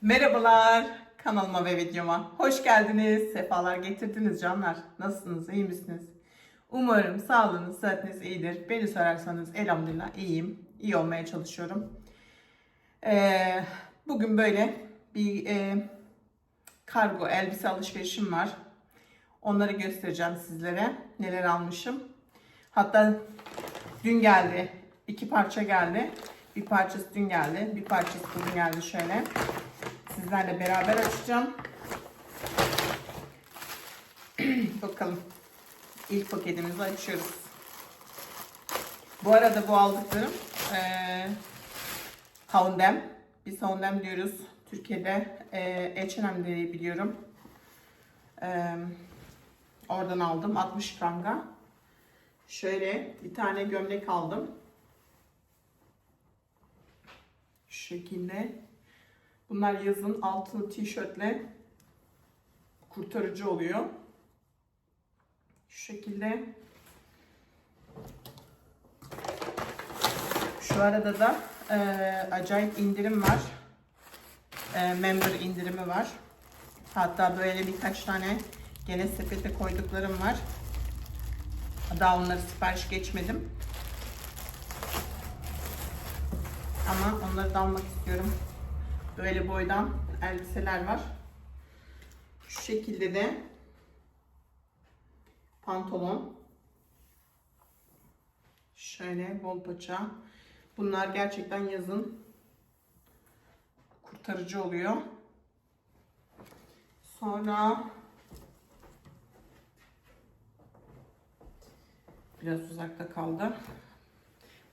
Merhabalar kanalıma ve videoma hoş geldiniz. Sefalar getirdiniz canlar. Nasılsınız? iyi misiniz? Umarım sağlığınız, sıhhatiniz iyidir. Beni sorarsanız elhamdülillah iyiyim. İyi olmaya çalışıyorum. Ee, bugün böyle bir e, kargo elbise alışverişim var. Onları göstereceğim sizlere. Neler almışım. Hatta dün geldi. iki parça geldi. Bir parçası dün geldi. Bir parçası bugün geldi şöyle. Sizlerle beraber açacağım. Bakalım. İlk paketimizi açıyoruz. Bu arada bu aldıklarım eee H&M. Biz H&M diyoruz. Türkiye'de eee H&M diye biliyorum. Eee, oradan aldım 60 franga. Şöyle bir tane gömlek aldım. Şu şekilde. Bunlar yazın altılı tişörtle kurtarıcı oluyor. Şu şekilde. Şu arada da e, acayip indirim var. E, member indirimi var. Hatta böyle birkaç tane gene sepete koyduklarım var. Daha onları sipariş geçmedim. Ama onları da almak istiyorum. Böyle boydan elbiseler var. Şu şekilde de pantolon. Şöyle bol paça. Bunlar gerçekten yazın kurtarıcı oluyor. Sonra biraz uzakta kaldı.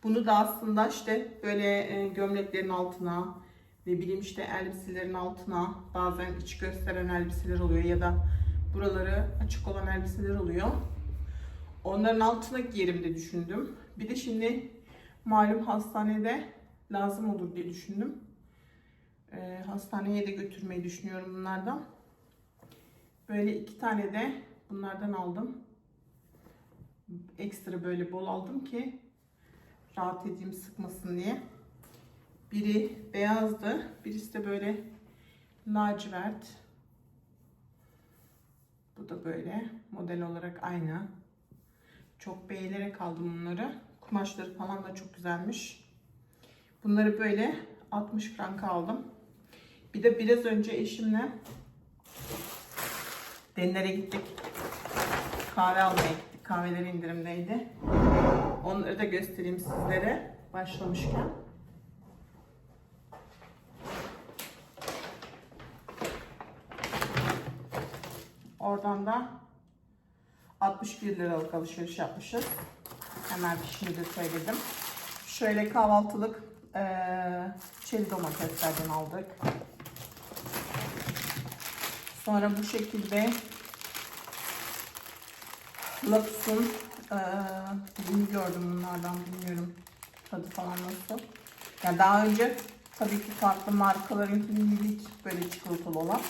Bunu da aslında işte böyle e, gömleklerin altına ne bileyim işte elbiselerin altına bazen iç gösteren elbiseler oluyor ya da buraları açık olan elbiseler oluyor. Onların altına giyerim de düşündüm. Bir de şimdi malum hastanede lazım olur diye düşündüm. Ee, hastaneye de götürmeyi düşünüyorum bunlardan. Böyle iki tane de bunlardan aldım. Ekstra böyle bol aldım ki rahat edeyim sıkmasın diye. Biri beyazdı. Birisi de böyle lacivert. Bu da böyle model olarak aynı. Çok beğenerek aldım bunları. Kumaşları falan da çok güzelmiş. Bunları böyle 60 franka aldım. Bir de biraz önce eşimle Denlere gittik. Kahve almaya gittik. Kahveler indirimdeydi. Onları da göstereyim sizlere başlamışken. Oradan da 61 liralık alışveriş yapmışız. Hemen şimdi de söyledim. Şöyle kahvaltılık eee çeri domateslerden aldık. Sonra bu şekilde eee ürünü gördüm bunlardan bilmiyorum tadı falan nasıl. Yani daha önce tabii ki farklı markaların bildik böyle çikolatalı olan.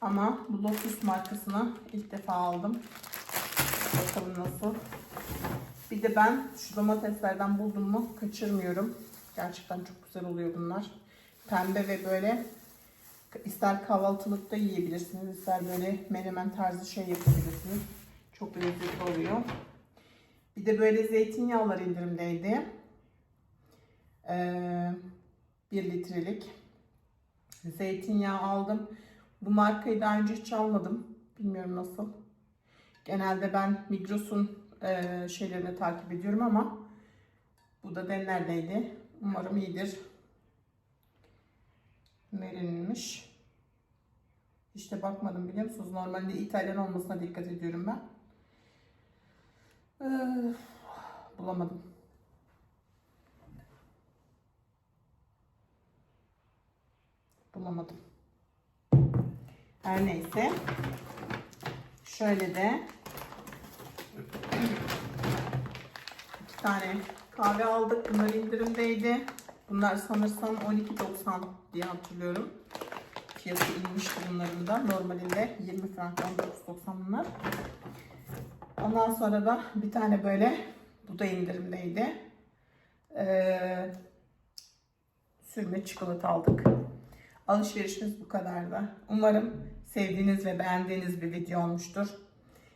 Ama bu Lotus markasını ilk defa aldım. Bakalım nasıl. Bir de ben şu domateslerden buldum mu kaçırmıyorum. Gerçekten çok güzel oluyor bunlar. Pembe ve böyle ister kahvaltılıkta yiyebilirsiniz, ister böyle menemen tarzı şey yapabilirsiniz. Çok lezzetli oluyor. Bir de böyle zeytinyağlar indirimdeydi. Ee, 1 litrelik zeytinyağı aldım. Bu markayı daha önce hiç almadım. Bilmiyorum nasıl. Genelde ben Migros'un e, şeylerini takip ediyorum ama bu da denlerdeydi. Umarım iyidir. Verilmiş. İşte bakmadım biliyor musunuz? Normalde İtalyan olmasına dikkat ediyorum ben. Ee, bulamadım. Bulamadım. Her neyse. Şöyle de iki tane kahve aldık. Bunlar indirimdeydi. Bunlar sanırsam 12.90 diye hatırlıyorum. Fiyatı inmişti bunların da. Normalinde 20 frank 19.90 bunlar. Ondan sonra da bir tane böyle bu da indirimdeydi. Ee, sürme çikolata aldık. Alışverişimiz bu kadardı. Umarım sevdiğiniz ve beğendiğiniz bir video olmuştur.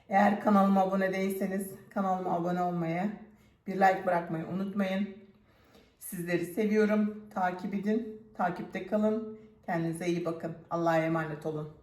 Eğer kanalıma abone değilseniz kanalıma abone olmayı, bir like bırakmayı unutmayın. Sizleri seviyorum. Takip edin. Takipte kalın. Kendinize iyi bakın. Allah'a emanet olun.